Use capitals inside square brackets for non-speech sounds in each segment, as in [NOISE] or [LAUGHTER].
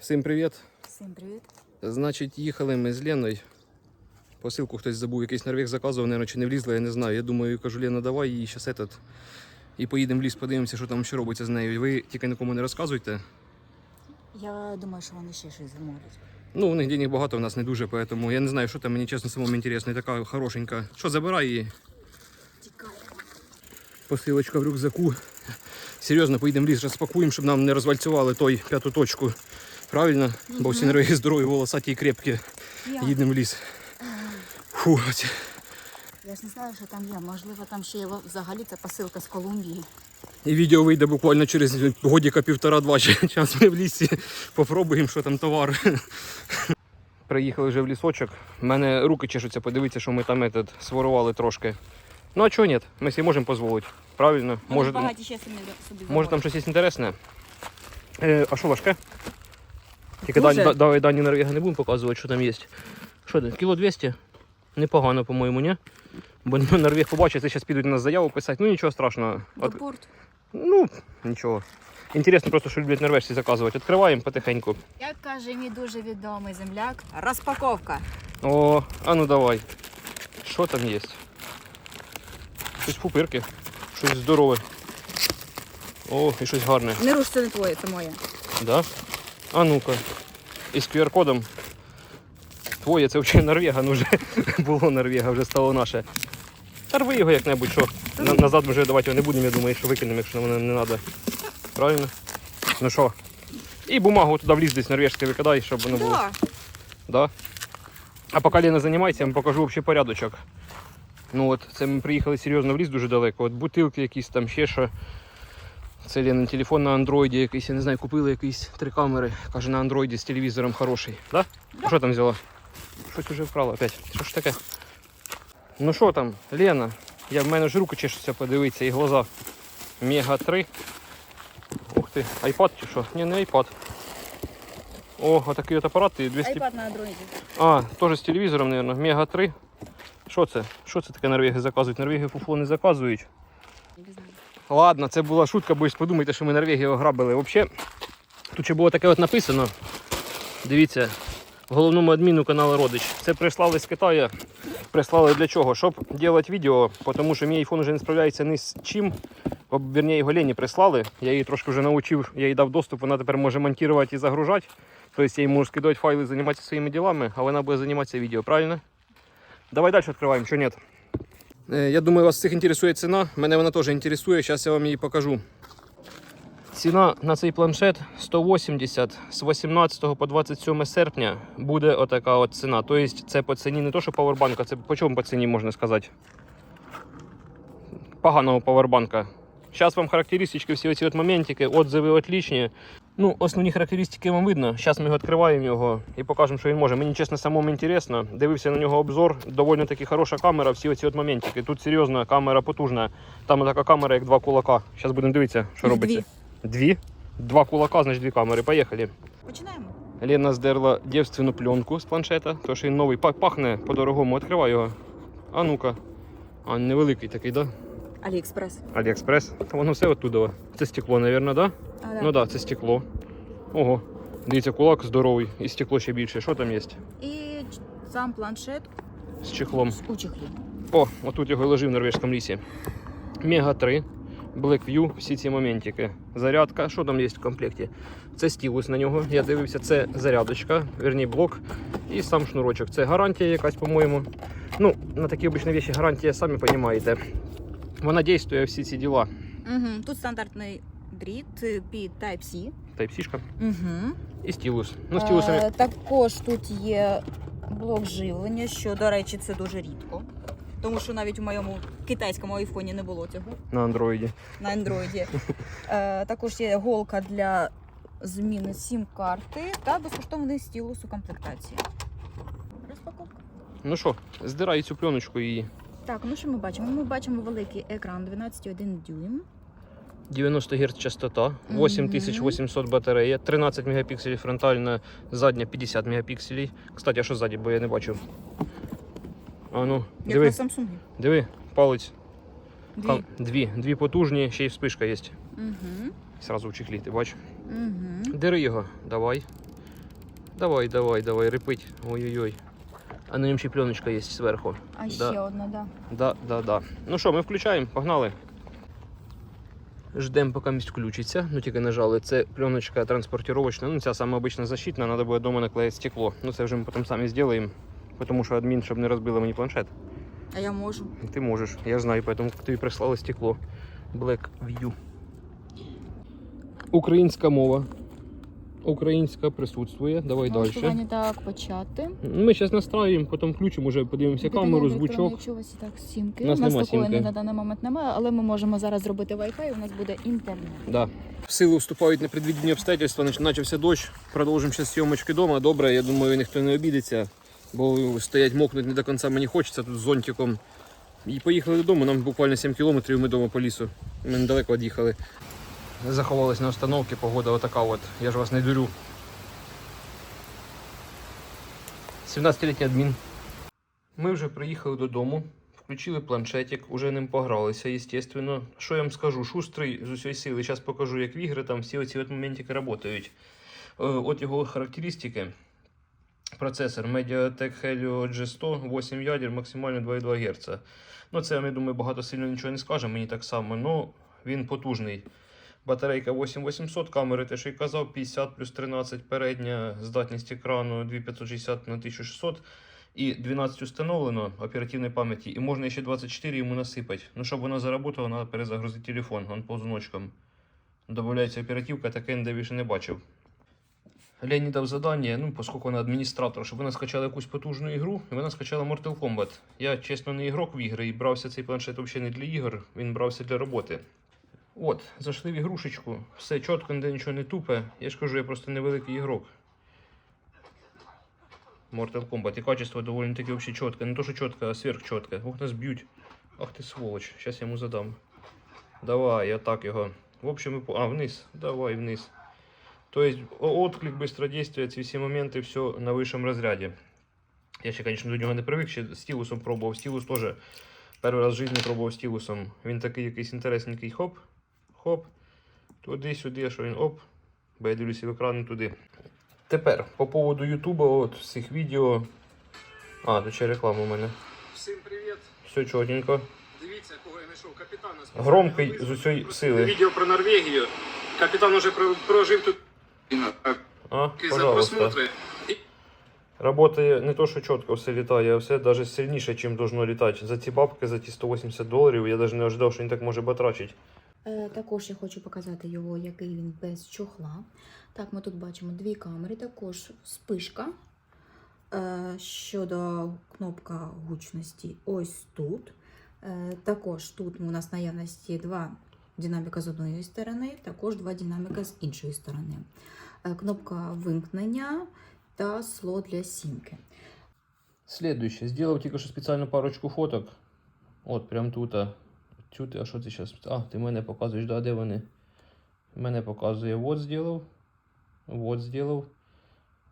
Всім привіт. Всім привіт. Значить, їхали ми з Леною. Посилку хтось забув, якийсь норвег заказував, наверное, чи не влізла, я не знаю. Я думаю, кажу, Лена, давай її зараз этот. І поїдемо в ліс, подивимося, що там ще робиться з нею. Ви тільки нікому не розказуйте. Я думаю, що вони ще щось замовлять. Ну, у них денег багато, у нас не дуже, поэтому я не знаю, що там, мені чесно самому інтересно. І така хорошенька. Що, забирай її. Тікає. Посилочка в рюкзаку. Серйозно, поїдемо в ліс, розпакуємо, щоб нам не розвальцювали той п'яту точку. Правильно? Бо всі норвеги здорові, волосаті і крепкі. Їдемо в ліс. Фу, я ж не знаю, що там є. Можливо, там ще є взагалі це посилка з Колумбії. І відео вийде буквально через годіка півтора-два. Час ми в лісі попробуємо, що там товар. Приїхали вже в лісочок. У мене руки чешуться, подивитися, що ми там этот, сворували трошки. Ну а чого ні? Ми собі можемо дозволити. Правильно? Може, може там щось є інтересне. Е, а що важке? Тільки дані, давай дані Норвега не будемо показувати, що там є. Що це? Кіло 200? Непогано, по-моєму, ні? Бо Норвег побачить, це зараз підуть на заяву писати. Ну нічого страшного. От- Порт. Ну, нічого. Інтересно просто, що люблять норвежці заказувати. Відкриваємо потихеньку. Як каже мій дуже відомий земляк, розпаковка. О, а ну давай. Що там є? Щось пупирки, щось здорове. О, і щось гарне. Не руш, це не твоє, це моє. Да? А ну-ка. Із QR-кодом. Твоє, це взагалі Норвега, ну вже [LAUGHS] було Норвега, вже стало наше. Та рви його як-небудь, що. На- назад ми вже давати його не будемо, я думаю, що викинемо, якщо нам не треба. Правильно? Ну що? І бумагу туди в ліс десь норвежське викидай, щоб воно було. Да. Да? А поки Лена займається, я вам покажу взагалі порядочок. Ну от, це ми приїхали серйозно в ліс дуже далеко. От бутилки якісь там ще що. Це Ленин телефон на андроїді якийсь, я не знаю, купили якісь три камери. Каже, на андроїді з телевізором хороший. Да? А що там взяла? Щось уже вкрала опять. Що ж таке? Ну що там, Лена? Я в мене ж руки чешуться подивитися і глаза. Мега 3. Ух ти, айпад чи що? Ні, не айпад. О, отакий от апарат і 200 Айпад на андроїді. а, теж з телевізором, мабуть, Мега 3. Що це? Що це таке норвеги заказують? Норвеги фуфло не заказують. Не знаю. Ладно, це була шутка, бо ж подумайте, що ми Норвегію ограбили. Взагалі, тут ще було таке от написано. Дивіться, головному адміну каналу Родич. Це прислали з Китаю. Прислали для чого? Щоб робити відео, тому що мій iPhone вже не справляється ні з чим. Вірні, його Лені прислали. Я її трошки вже навчив, я їй дав доступ, вона тепер може монтувати і загружати. Тобто я їй можу скидати файли, займатися своїми ділами, а вона буде займатися відео, правильно? Давай далі відкриваємо, що ні. Е, Я думаю, вас всіх інтересує ціна. Мене вона теж інтересує. Зараз я вам її покажу. Ціна на цей планшет 180 з 18 по 27 серпня буде отака от ціна. Тобто це по ціні не то, що павербанка, це по чому по ціні можна сказати? Поганого павербанка. Зараз вам характеристики, всі ці от моментики, отзиви отлічні. Ну, основні характеристики вам видно. Зараз ми відкриваємо його і покажемо, що він може. Мені чесно самому інтересно. Дивився на нього обзор. Доволі таки хороша камера, всі оці от моментики. Тут серйозно камера потужна. Там така камера, як два кулака. Зараз будемо дивитися, що робиться. Дві? Два кулака, значить дві камери. Поїхали. Починаємо. Лена здерла дівственну пленку з планшета, тому що він новий пахне по-дорогому. Відкривай його. А ну-ка. А невеликий такий, да? Аліекспрес. Аліекспрес. Та воно все оттуда. Це стекло, мабуть, да? А, да. Ну да, це стекло. Ого. Дивіться, кулак здоровий і стекло ще більше. Що там є? І сам планшет З чехлом. у чехлі. О, отут його лежив в норвежському лісі. Мега 3, Blackview, всі ці моментики. Зарядка. Що там є в комплекті? Це стілус на нього. Я дивився, це зарядочка, верні блок і сам шнурочок. Це гарантія якась, по-моєму. Ну, на такі обичні речі гарантія, самі розумієте. Вона дійствує всі ці діла. Угу. Тут стандартний дріт е, під Type-C. Type-C Угу. і стілус. Ну, стілусами. Е, також тут є блок живлення, що, до речі, це дуже рідко. Тому що навіть у моєму китайському айфоні не було цього На андроїді. на андроїді. [LAUGHS] Е, також є голка для зміни сім-карти та безкоштовний стілус у комплектації. Розпаковка. Ну що, здирай цю пленочку і Так, ну що ми бачимо? Ми бачимо великий екран 12,1 дюйм. 90 Гц частота, 8800 батарея, 13 мегапікселів фронтальна, задня 50 мегапікселів. Кстати, а що ззаді, бо я не бачив. А ну, Як диви, на Samsung. диви, палець. Дві. Там дві, дві потужні, ще й вспишка є. Угу. Сразу в чехлі, ти бачиш. Угу. Дири його, давай. Давай, давай, давай, репить. Ой-ой-ой. А на ньому ще пленочка є зверху. А Да. ще одна, да. Да, да, да. Ну що, ми включаємо, погнали. Ждемо, поки місць включиться. Ну тільки нажали. Це пленочка транспортировочна. Ну, ця саме обична защитна, треба буде вдома наклеїти стекло. Ну це вже ми потім самі зробимо. Тому що адмін, щоб не розбили мені планшет. А я можу. Ти можеш, я знаю, поэтому тобі прислали стекло. Black View. Українська мова. Українська присутствує. Давай далі. Так почати. Ми зараз настраюємо, потім включимо, вже подивимося камеру, звучок. Так сімки. У нас у нас нема такої сімки. на даний момент немає, але ми можемо зараз зробити Wi-Fi, і у нас буде інтернет. Да. В силу вступають непредвидені обстоятельства, почався дощ. Продовжимо зараз зйомочки вдома. Добре, я думаю, ніхто не обідеться, бо стоять мокнуть не до кінця мені хочеться тут з зонтиком. І поїхали додому, нам буквально 7 кілометрів, ми вдома по лісу. Ми недалеко від'їхали. Заховались на установці, погода отака от. Я ж вас не дурю. 17-літній адмін. Ми вже приїхали додому, включили планшетик, уже ним погралися, звісно. Що я вам скажу? Шустрий з усієї сили. Зараз покажу, як в ігри там всі оці от моментики працюють. Е, От його характеристики. Процесор Mediatek Helio G100, 8 ядер, максимально 2,2 Гц. Ну, це, я думаю, багато сильно нічого не скаже, мені так само, але він потужний. Батарейка 8800, камери те, що й казав, 50 плюс 13 передня, здатність екрану 2560 на 1600 і 12 установлено оперативної пам'яті, і можна ще 24 йому насипати. Ну, щоб вона заработала, треба перезагрузити телефон, он ползуночком. Добавляється оперативка, таке ніде більше не бачив. Лені дав задання, ну, оскільки вона адміністратор, щоб вона скачала якусь потужну ігру, і вона скачала Mortal Kombat. Я, чесно, не ігрок в ігри і брався цей планшет взагалі не для ігор, він брався для роботи. От, зайшли в ігрушечку, все чітко, ніде нічого не тупе. Я ж кажу, я просто невеликий ігрок. Mortal Kombat. І качество доволі таки вообще чітке. Не то, що чітке, а сверхчітке. Ох, нас б'ють. Ах ти сволоч. Зараз я йому задам. Давай, я так його. В общем, по- а, вниз. Давай, вниз. То есть отклик, быстродействие, ці всі моменти, все на вищому розряді. Я ще, звісно, до нього не привик, ще стілусом пробував. Стілус теж перший раз в житті пробував стілусом. Він такий якийсь інтересненький хоп, хоп, туди-сюди, що він оп, бо я дивлюся в екран туди. Тепер по поводу Ютуба, от цих відео. А, тут ще реклама у мене. Всім привіт! Все чотенько. Дивіться, кого я знайшов. Капітана з Громкий з усієї сили. Відео про Норвегію. Капітан уже прожив тут А, за пожалуйста. просмотри. Работає не то, що чітко все літає, а все навіть сильніше, ніж должно літати. За ці бабки, за ті 180 доларів, я навіть не ожидав, що він так може батрачити. Е, Також я хочу показати його, який він без чохла. Так, ми тут бачимо дві камери, також спишка. Е, Щодо кнопка гучності, ось тут. Е, Також тут у нас наявності два динаміка з одної сторони, також два динаміка з іншої сторони. Кнопка вимкнення та слот для сімки. Следующее. Сделал тільки що спеціально парочку фоток. От, прям тут. Чути, а що ти зараз? А, ти мене показуєш, да, де вони? Мене показує. Вот зробив. Вот зробив.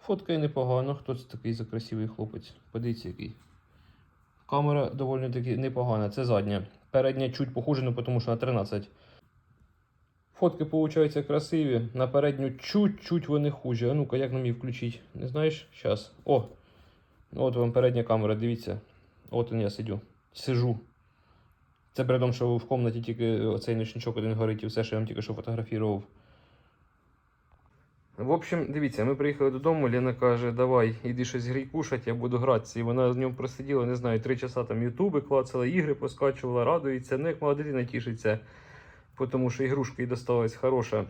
Фоткає непогано. Хто це такий за красивий хлопець? Подивіться який. Камера доволі таки непогана. Це задня. Передня чуть похуже, ну тому що на 13. Фотки, виходять, красиві. На передню чуть-чуть вони хуже. А ну-ка, як нам її включити? Не знаєш? Щас. О! От вам передня камера, дивіться. От я сидю. Сижу. Це при тому, що в кімнаті тільки оцей ночничок один горить і все, що я вам тільки що фотографував. В общем, дивіться, ми приїхали додому, Лена каже, давай, іди щось грій кушать, я буду гратися. І вона з ним просиділа, не знаю, три часа там ютуби клацала, ігри поскачувала, радується. Ну, як молода дитина тішиться, тому що ігрушка їй досталась хороша.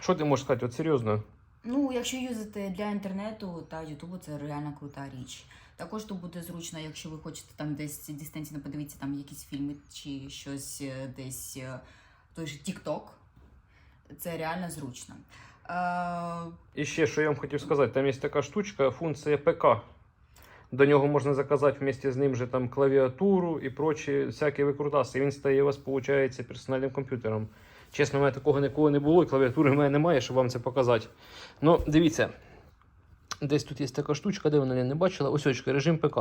Що ти можеш сказати, от серйозно? Ну, якщо юзати для інтернету та Ютубу, це реально крута річ. Також тут буде зручно, якщо ви хочете там десь дистанційно подивитися там якісь фільми чи щось е, десь е, той же TikTok. Це реально зручно. Е, І ще, що я вам хотів сказати, там є така штучка, функція ПК. До нього можна заказати вместе з ним же там клавіатуру і прочі всякі викрутаси. Він стає у вас, виходить, персональним комп'ютером. Чесно, у мене такого ніколи не було, і клавіатури в мене немає, щоб вам це показати. Ну, дивіться, десь тут є така штучка, де вона я не бачила. Ось очка, режим ПК.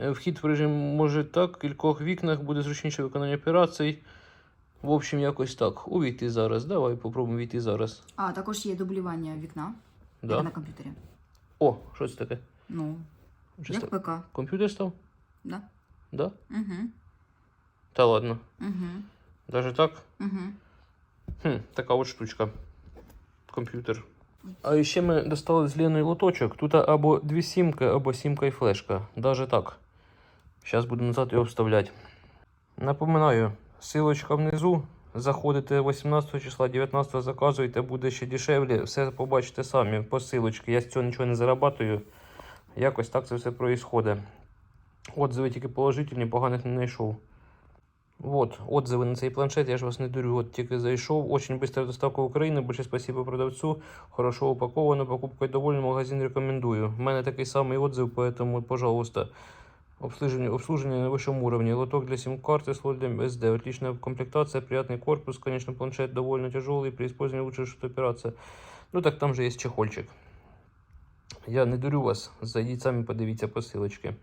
Е, Вхід в режим може так, в кількох вікнах буде зручніше виконання операцій. В общем, якось так. Увійти зараз. Давай попробуємо війти зараз. а також є дублювання вікна. Да. На комп'ютері. О, що це таке? Ну, Що як ста- ПК. Комп'ютер став? Да. Да? Угу. Та ладно. Угу. Даже так? Угу. Хм, така от штучка. Комп'ютер. А ще ми достали з Леною лоточок. Тут або дві сімки, або сімка і флешка. Даже так. Зараз буду назад його вставляти. Напоминаю, силочка внизу. Заходите 18 числа, 19 заказуєте, буде ще дешевле. Все побачите самі по силочці. Я з цього нічого не зарабатую. Якось так це все проїсходить. Отзиви тільки положительні, поганих не знайшов. Вот, отзывы на цей планшет, я ж вас не дурю, от тільки зайшов. Очень быстрая доставка в Україну, більше спасибо продавцу. Хорошо упаковано, покупкою доволен, магазин рекомендую. У мене такий самий отзыв, поэтому, пожалуйста. Обслуживание, обслуживание на высшем уровне. Лоток для сим-карты, слот для SD. Отличная комплектация, приятный корпус. Конечно, планшет довольно тяжелый, при использовании лучше что операция. Ну так там же есть чехольчик. Я не дурю вас, зайдіть самі подивіться по ссылочке.